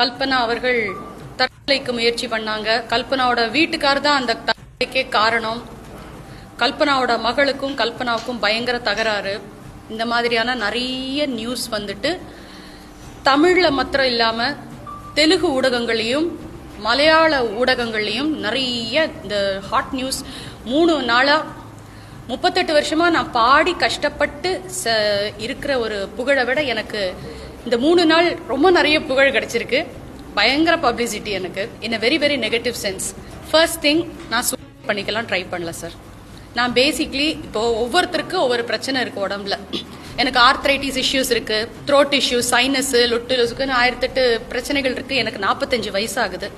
கல்பனா அவர்கள் தற்கொலைக்கு முயற்சி பண்ணாங்க. கல்பனாவோட வீட்டுக்கார் தான் அந்த தற்கொலைக்கே காரணம். கல்பனாவோட மகளுக்கும் கல்பனாவுக்கும் பயங்கர தகராறு. இந்த மாதிரியான நிறைய நியூஸ் வந்துட்டு தமிழில் மாத்திரம் இல்லாமல் தெலுங்கு ஊடகங்களையும் மலையாள ஊடகங்கள்லையும் நிறைய இந்த ஹாட் நியூஸ் மூணு நாளாக முப்பத்தெட்டு வருஷமாக நான் பாடி கஷ்டப்பட்டு ச இருக்கிற ஒரு புகழை விட எனக்கு இந்த மூணு நாள் ரொம்ப நிறைய புகழ் கிடைச்சிருக்கு. பயங்கர பப்ளிசிட்டி எனக்கு. In a very very negative sense first thing நான் சூசைட் பண்ணிக்கலாம் ட்ரை பண்ணல சார் நான் பேசிக்லி இப்போ ஒவ்வொருத்தருக்கும் ஒவ்வொரு பிரச்சனை இருக்கு உடம்புல. எனக்கு ஆர்த்ரைட்டிஸ் இஷ்யூஸ் இருக்கு த்ரோட் இஷ்யூஸ் சைனஸ் லொட்டுலுக்குன்னு ஆயிரத்தெட்டு பிரச்சனைகள் இருக்கு. எனக்கு நாற்பத்தஞ்சு வயசாகுது.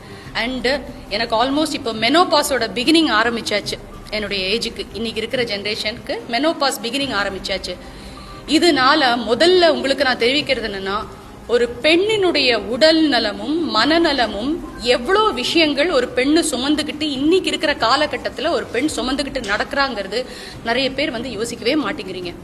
அண்டு எனக்கு ஆல்மோஸ்ட் இப்போ மெனோபாஸோட பிகினிங் ஆரம்பிச்சாச்சு. என்னுடைய ஏஜுக்கு இன்னைக்கு இருக்கிற ஜென்ரேஷனுக்கு மெனோபாஸ் பிகினிங் ஆரம்பிச்சாச்சு. இதனால முதல்ல உங்களுக்கு நான் தெரிவிக்கிறது என்னன்னா ஒரு பெண்ணினுடைய உடல் நலமும் மனநலமும் எவ்வளோ விஷயங்கள் ஒரு பெண்ணு சுமந்துக்கிட்டு இன்னைக்கு இருக்கிற காலகட்டத்தில் ஒரு பெண் சுமந்துக்கிட்டு நடக்கிறாங்கிறது நிறைய பேர் வந்து யோசிக்கவே மாட்டேங்கிறீங்க.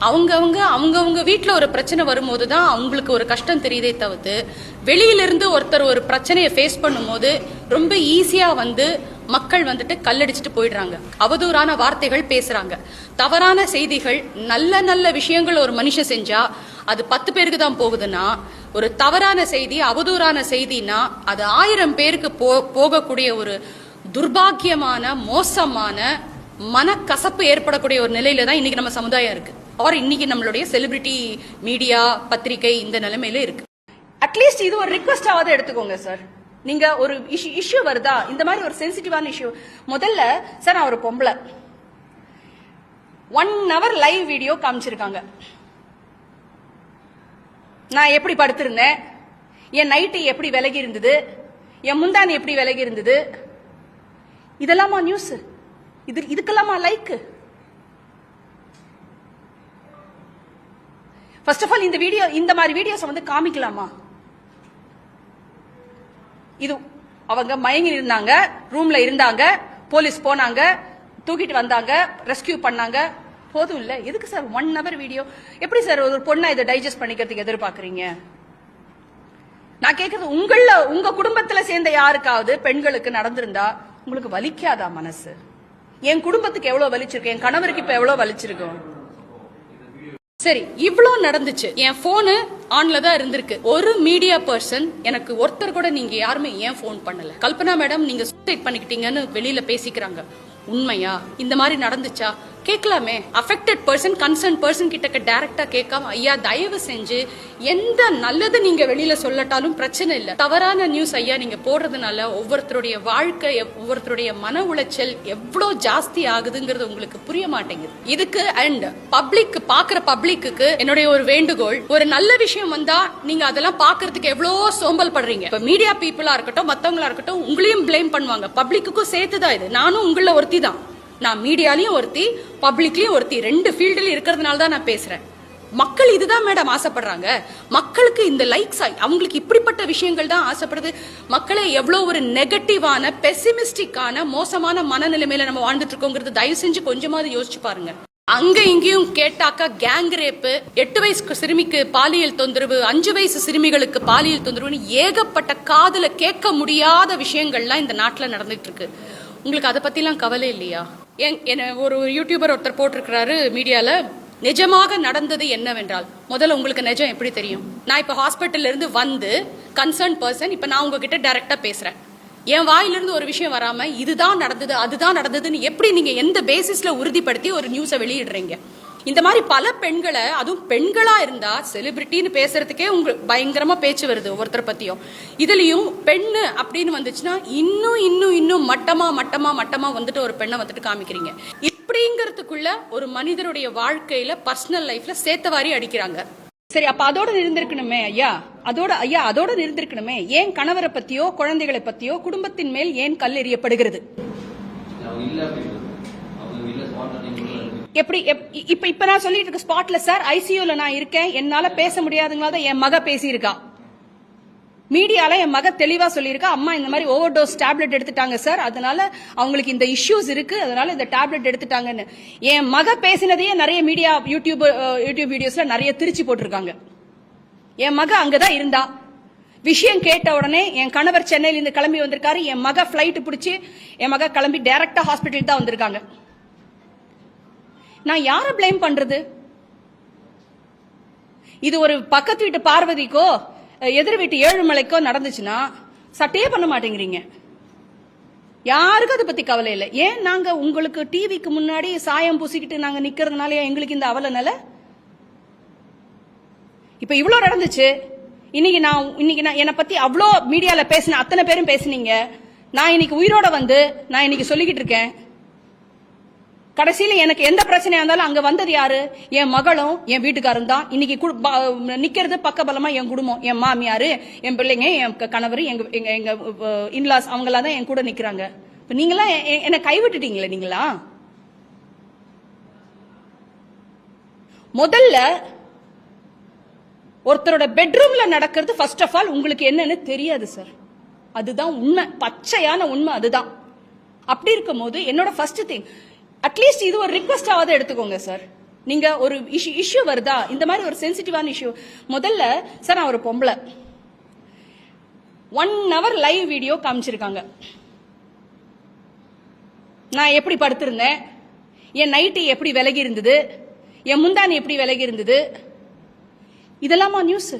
அவங்கவுங்க அவங்கவுங்க வீட்டில் ஒரு பிரச்சனை வரும்போது தான் அவங்களுக்கு ஒரு கஷ்டம் தெரியுதே தவிர்த்து வெளியிலிருந்து ஒருத்தர் ஒரு பிரச்சனையை ஃபேஸ் பண்ணும்போது ரொம்ப ஈஸியாக வந்து மக்கள் வந்துட்டு கல்லடிச்சிட்டு போயிடுறாங்க. அவதூறான வார்த்தைகள் பேசுறாங்க. தவறான செய்திகள் நல்ல நல்ல விஷயங்கள் ஒரு மனுஷன் செஞ்சா அது பத்து பேருக்கு தான் போகுதுன்னா ஒரு தவறான செய்தி அவதூறான செய்தினா அது ஆயிரம் பேருக்கு போ போகக்கூடிய ஒரு துர்பாக்கியமான மோசமான மனக்கசப்பு ஏற்படக்கூடிய ஒரு நிலையில தான் இன்னைக்கு நம்ம சமுதாயம் இருக்கு. ஆர் இன்னைக்கு நம்மளுடைய செலிபிரிட்டி மீடியா பத்திரிகை இந்த நிலைமையில இருக்கு. அட்லீஸ்ட் இது ஒரு ரிக்வஸ்டாவது எடுத்துக்கோங்க சார் நீங்க ஒரு இஷ்யூ வருதா? இந்த மாதிரி ஒரு சென்சிட்டிவான இஷ்யூ முதல்ல சார் நான் ஒரு பொம்பளை. ஒன் ஹவர் லைவ் வீடியோ காமிச்சிருக்காங்க. நான் எப்படி படுத்திருந்தேன்? என் நைட்டு எப்படி விலகி இருந்தது? என் முந்தானி எப்படி விலகி இருந்தது? இதெல்லாமா நியூஸ் இது இதுக்கெல்லாமா லைக் ஃபர்ஸ்ட் ஆஃப் ஆல் இந்த வீடியோ இந்த மாதிரி வீடியோஸ் வந்து காமிக்கலாமா? இது அவங்க மயங்கி இருந்தாங்க ரூம்ல இருந்தாங்க போலீஸ் போனாங்க தூக்கிட்டு வந்தாங்க ரெஸ்கியூ பண்ணாங்க. போதும் இல்ல? எதுக்கு சார் ஒன் ஹவர் வீடியோ எப்படி சார் ஒரு பொண்ணை இதை டைஜஸ்ட் பண்ணிக்கிறதுக்கு எதிர்பார்க்கறீங்க? நான் கேக்குறது உங்கள உங்க குடும்பத்துல சேர்ந்த யாருக்காவது பெண்களுக்கு நடந்திருந்தா உங்களுக்கு வலிக்காதா மனசு? என் குடும்பத்துக்கு எவ்வளவு வலிச்சிருக்கு? என் கணவருக்கு இப்ப எவ்வளவு வலிச்சிருக்கும் சரி இவ்வளவு நடந்துச்சு. என் போனு ஆன்ல தான் இருந்திருக்கு. ஒரு மீடியா பர்சன் எனக்கு ஒருத்தர் கூட நீங்க யாருமே ஏன் ஃபோன் பண்ணல? கல்பனா மேடம் நீங்க சூசைட் பண்ணிக்கிட்டீங்கன்னு வெளியில பேசிக்கிறாங்க. உண்மையா? இந்த மாதிரி நடந்துச்சா? கேட்கலாமே. அஃபெக்டட் பர்சன் கன்சர்ன் பர்சன் கிட்ட டேரக்டா கேட்காம ஐயா தயவு செஞ்சு எந்த நல்லது நீங்க வெளியில சொல்லட்டாலும் பிரச்சனை இல்லை. தவறான நியூஸ் ஐயா நீங்க போடுறதுனால ஒவ்வொருத்தருடைய வாழ்க்கை ஒவ்வொருத்தருடைய மன உளைச்சல் எவ்வளவு ஜாஸ்தி ஆகுதுங்கிறது உங்களுக்கு புரிய மாட்டேங்குது. இதுக்கு அண்ட் பப்ளிக் பாக்குற பப்ளிக்கு என்னுடைய ஒரு வேண்டுகோள் ஒரு நல்ல விஷயம் வந்தா நீங்க அதெல்லாம் பாக்குறதுக்கு எவ்வளோ சோம்பல் படுறீங்க. இப்ப மீடியா பீப்புளா இருக்கட்டும் மத்தவங்களா இருக்கட்டும் உங்களையும் ப்ளேம் பண்ணுவாங்க. பப்ளிக்குக்கும் சேர்த்து தான் இது. நானும் உங்கள ஒருத்தி தான் நான் மீடியாலையும் ஒருத்தி பப்ளிக்லயும் ஒருத்தி ரெண்டு ஃபீல்டுல இருக்கிறதுனால தான் நான் பேசுறேன். மக்கள் இதுதான் மேடம் ஆசைப்படுறாங்க. மக்களுக்கு இந்த லைக்ஸ் அவங்களுக்கு இப்படிப்பட்ட விஷயங்கள் தான் ஆசைப்படுது. மக்களை எவ்வளோ ஒரு நெகட்டிவான பெசிமிஸ்டிக்கான மோசமான மனநிலைமையில நம்ம வாழ்ந்துட்டு இருக்கோங்கிறது தயவு செஞ்சு கொஞ்சமாவது யோசிச்சு பாருங்க. அங்க இங்கேயும் கேட்டாக்கா கேங் ரேப்பு எட்டு வயசு சிறுமிக்கு பாலியல் தொந்தரவு அஞ்சு வயசு சிறுமிகளுக்கு பாலியல் தொந்தரவுன்னு ஏகப்பட்ட காதல கேட்க முடியாத விஷயங்கள்லாம் இந்த நாட்டில் நடந்துட்டு இருக்கு உங்களுக்கு அதை பத்திலாம் கவலை இல்லையா? என் என்ன ஒரு யூடியூபர் ஒருத்தர் போட்டிருக்கிறாரு மீடியாவில் நிஜமாக நடந்தது என்னவென்றால்? முதல்ல உங்களுக்கு நிஜம் எப்படி தெரியும்? நான் இப்போ ஹாஸ்பிட்டல்லேருந்து வந்து கன்சர்ன் பர்சன் இப்போ நான் உங்ககிட்ட டைரெக்டாக பேசுகிறேன் என் வாயிலிருந்து ஒரு விஷயம் வராமல் இதுதான் நடந்தது அதுதான் நடந்ததுன்னு எப்படி நீங்கள் எந்த பேசிஸில் உறுதிப்படுத்தி ஒரு நியூஸை வெளியிடுறீங்க? இந்த மாதிரி பல பெண்களை அதுவும் பெண்களாக இருந்தால் செலிபிரிட்டின்னு பேசுறதுக்கே உங்களுக்கு பயங்கரமாக பேச்சு வருது ஒருத்தரை பற்றியும் இதுலேயும் பெண்ணு அப்படின்னு வந்துச்சுன்னா இன்னும் இன்னும் இன்னும் மட்டமா மட்டமா மட்டமா வந்துட்டு ஒரு பெண்ணை வந்துட்டு காமிக்கிறீங்க. இப்படிங்கிறதுக்குள்ள ஒரு மனிதருடைய வாழ்க்கையில பர்சனல் லைஃப்ல சேத்தவாரி அடிக்கிறாங்க. சரி அப்ப அதோட நிறுந்திருக்கணுமே ஐயா. அதோட ஐயா அதோட நிறுந்திருக்கணுமே ஏன் கணவரை பத்தியோ குழந்தைகளை பத்தியோ குடும்பத்தின் மேல் ஏன் கல் எறியப்படுகிறது? எப்படி இப்ப இப்ப நான் சொல்லிட்டு இருக்க ஸ்பாட்ல சார் ஐசியூல நான் இருக்கேன். என்னால பேச முடியாதுங்களா என் மக பேசியிருக்கா. மீடியால என் மக தெளிவா சொல்லியிருக்கா அம்மா இந்த மாதிரி ஓவர் டோஸ் டேப்லெட் எடுத்துட்டாங்க சார் அதனால அவங்களுக்கு இந்த இஷ்யூஸ் இருக்கு. அதனால இந்த டேப்லெட் எடுத்துட்டாங்கன்னு. என் மக பேசினதையே நிறைய மீடியா யூடியூப் யூடியூப் வீடியோஸ்ல நிறைய திருச்சி போட்டிருக்காங்க. என் மக அங்கதான் இருந்தா. விஷயம் கேட்ட உடனே என் கணவர் சென்னையில இருந்து கிளம்பி வந்திருக்காரு. என் மக பிளைட் பிடிச்சி என் மக கிளம்பி டைரக்டா ஹாஸ்பிட்டல் தான் வந்திருக்காங்க. நான் யாரை ப்ளேம் பண்றது? இது ஒரு பக்கத்து வீட்டு பார்வதிக்கோ எதிர் வீட்டு ஏழுமலைக்கோ நடந்துச்சுன்னா சட்டையே பண்ண மாட்டேங்கிறீங்க. யாருக்கும் அதை பத்தி கவலை இல்லை. ஏன் நாங்க உங்களுக்கு டிவிக்கு முன்னாடி சாயம் பூசிக்கிட்டு நாங்க நிக்கிறதுனால எங்களுக்கு இந்த அவல நிலை? இப்ப இவ்வளோ நடந்துச்சு. இன்னைக்கு நான் இன்னைக்கு நான் என்னை பத்தி அவ்வளோ மீடியால பேசின அத்தனை பேரும் பேசுனீங்க. நான் இன்னைக்கு உயிரோட வந்து நான் இன்னைக்கு சொல்லிக்கிட்டு இருக்கேன். கடைசியில எனக்கு எந்த பிரச்சனையா இருந்தாலும் அங்க வந்தது யாரு? என் மகளும் என் வீட்டுக்காரும் தான். இன்னைக்கு கு- ப- நிக்கிறது பக்கபலமா என் குடும்பம் என் மாமியாரு என் பிள்ளைங்க என் கணவர் எங்க எங்க எங்க இன்லாஸ் அவங்களா தான் என் கூட நிக்கிறாங்க. இப்ப நீங்களாம் எ- என்னை கைவிட்டுட்டீங்களே நீங்களா? முதல்ல ஒருத்தரோட பெட்ரூம்ல நடக்கிறது ஃபர்ஸ்ட் ஆஃப் ஆல் உங்களுக்கு என்னன்னு தெரியாது சார் அதுதான் உண்மை. பச்சையான உண்மை அதுதான். அப்படி இருக்கும்போது என்னோட ஃபர்ஸ்ட் திங் அட்லீஸ்ட் இது ஒரு ரிக்வஸ்டாவது எடுத்துக்கோங்க சார் நீங்க ஒரு இஷ்யூ இஷ்யூ வருதா? இந்த மாதிரி ஒரு சென்சிட்டிவான இஷ்யூ முதல்ல சார் நான் ஒரு பொம்பளை. ஒன் ஹவர் லைவ் வீடியோ காமிச்சிருக்காங்க. நான் எப்படி படுத்திருந்தேன்? என் நைட்டு எப்படி விலகி இருந்தது? என் முந்தானி எப்படி விலகி இருந்தது? இதெல்லாமா நியூஸ்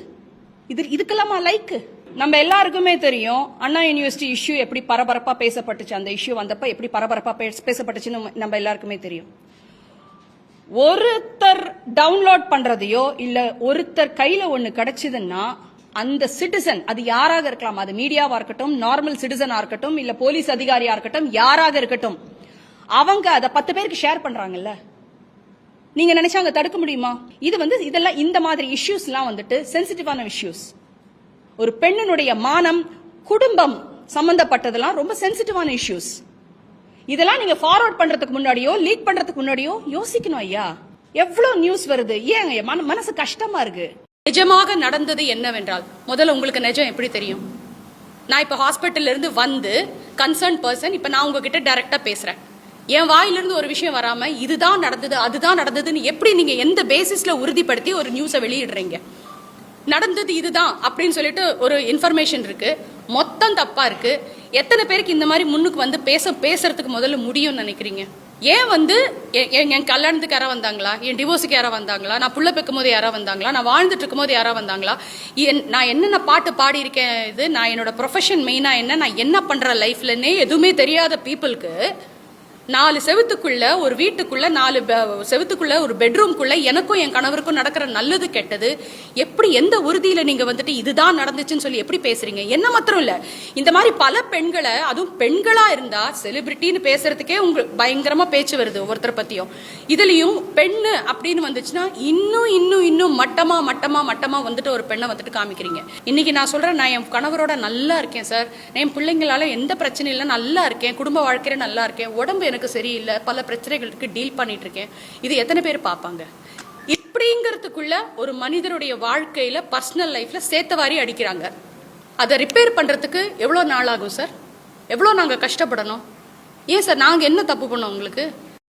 இது இதுக்கெல்லாமா லைக்கு நம்ம எல்லாருக்குமே தெரியும் அண்ணா யூனிவர்சிட்டி இஷ்யூ எப்படி பரபரப்பா பேசப்பட்டுச்சு. அந்த இஷ்யூ வந்தப்ப எப்படி பரபரப்பா பேச- பேசப்பட்டுச்சுன்னு நம்ம- நம்ம எல்லாருக்குமே தெரியும். ஒருத்தர் டவுன்லோட் பண்றதையோ இல்ல ஒருத்தர் கையில ஒண்ணு கிடைச்சதுன்னா அந்த சிட்டிசன் அது யாராக இருக்கலாம்? அது மீடியாவா இருக்கட்டும் நார்மல் சிட்டிசனா இருக்கட்டும் இல்ல போலீஸ் அதிகாரியா இருக்கட்டும் யாராக இருக்கட்டும். அவங்க அதை பத்து பேருக்கு ஷேர் பண்றாங்கல்ல? நீங்க நினைச்சா அங்க தடுக்க முடியுமா? இது வந்து இதெல்லாம் இந்த மாதிரி இஷ்யூஸ்லாம் வந்துட்டு சென்சிட்டிவான இஷ்யூஸ் ஒரு பெண்ணினுடைய மானம் குடும்பம் சம்பந்தப்பட்டதெல்லாம் ரொம்ப சென்சிட்டிவான இஷ்யூஸ் இதெல்லாம் நீங்க ஃபார்வர்ட் பண்றதுக்கு முன்னாடியோ லீக் பண்றதுக்கு முன்னாடியோ யோசிக்கணும் ஐயா. எவ்வளவு நியூஸ் வருது? ஏங்க மனசு கஷ்டமா இருக்கு. நிஜமாக நடந்தது என்னவென்றால் முதல்ல உங்களுக்கு நிஜம் எப்படி தெரியும்? நான் இப்ப ஹாஸ்பிட்டல்ல இருந்து வந்து கன்சர்ன் பர்சன் இப்ப நான் உங்ககிட்ட டைரக்டா பேசுறேன். என் வாயிலிருந்து ஒரு விஷயம் வராம இதுதான் நடந்தது அதுதான் நடந்ததுன்னு எப்படி நீங்க எந்த பேசிஸ்ல உறுதிப்படுத்தி ஒரு நியூஸை வெளியிடுறீங்க? நடந்தது இதுதான் அப்படின்னு சொல்லிட்டு ஒரு இன்ஃபர்மேஷன் இருக்கு. மொத்தம் தப்பா இருக்கு. எத்தனை பேருக்கு இந்த மாதிரி முன்னுக்கு வந்து பேச பேசுறதுக்கு முதல்ல முடியும்னு நினைக்கிறீங்க? ஏன் வந்து எ- என் கல்யாணத்துக்கு யாரா வந்தாங்களா? என் டிவோர்ஸுக்கு யாரா வந்தாங்களா? நான் புள்ள பெக்கும் போது யாரா வந்தாங்களா? நான் வாழ்ந்துட்டு இருக்கும் போது யாரா வந்தாங்களா? என்- நான் என்னென்ன பாட்டு பாடியிருக்கேன் இது? நான் என்னோட ப்ரொஃபஷன் மெயினா என்ன? நான் என்ன பண்ற லைஃப்லன்னே எதுவுமே தெரியாத பீப்புளுக்கு நாலு செவத்துக்குள்ள ஒரு வீட்டுக்குள்ள நாலு செவத்துக்குள்ள ஒரு பெட்ரூம்குள்ள எனக்கும் என் கணவருக்கும் நடக்கிற நல்லது கெட்டது. எப்படி எந்த உறுதியில நீங்க வந்துட்டு இதுதான் நடந்துச்சுன்னு சொல்லி எப்படி பேசுறீங்க? என்ன மாத்திரம் இல்ல. இந்த மாதிரி பல பெண்களை அதுவும் பெண்களா இருந்தா செலிபிரிட்டின்னு பேசுறதுக்கே உங்களுக்கு பயங்கரமா பேச்சு வருது ஒவ்வொருத்தரை பத்தியும். இதுலயும் பெண்ணு அப்படின்னு வந்துச்சுன்னா இன்னும் இன்னும் இன்னும் மட்டமா மட்டமா மட்டமா வந்துட்டு ஒரு பெண்ணை வந்துட்டு காமிக்கிறீங்க. இன்னைக்கு நான் சொல்றேன் நான் என் கணவரோட நல்லா இருக்கேன் சார். என் பிள்ளைங்களால எந்த பிரச்சனையும் இல்லை நல்லா இருக்கேன். குடும்ப வாழ்க்கையில நல்லா இருக்கேன். உடம்பு எனக்கு சரியில்லை பல பிரச்சனைகளுக்கு டீல் பண்ணிட்டு இருக்கேன் இது எத்தனை பேர் பார்ப்பாங்க? இப்படிங்கிறதுக்குள்ள ஒரு மனிதருடைய வாழ்க்கையில பர்சனல் லைஃப்ல சேத்தவாரி அடிக்கிறாங்க. அதை ரிப்பேர் பண்றதுக்கு எவ்வளோ நாள் ஆகும் சார் எவ்வளோ நாங்கள் கஷ்டப்படணும்? ஏன் சார் நாங்கள் என்ன தப்பு பண்ணோம் உங்களுக்கு?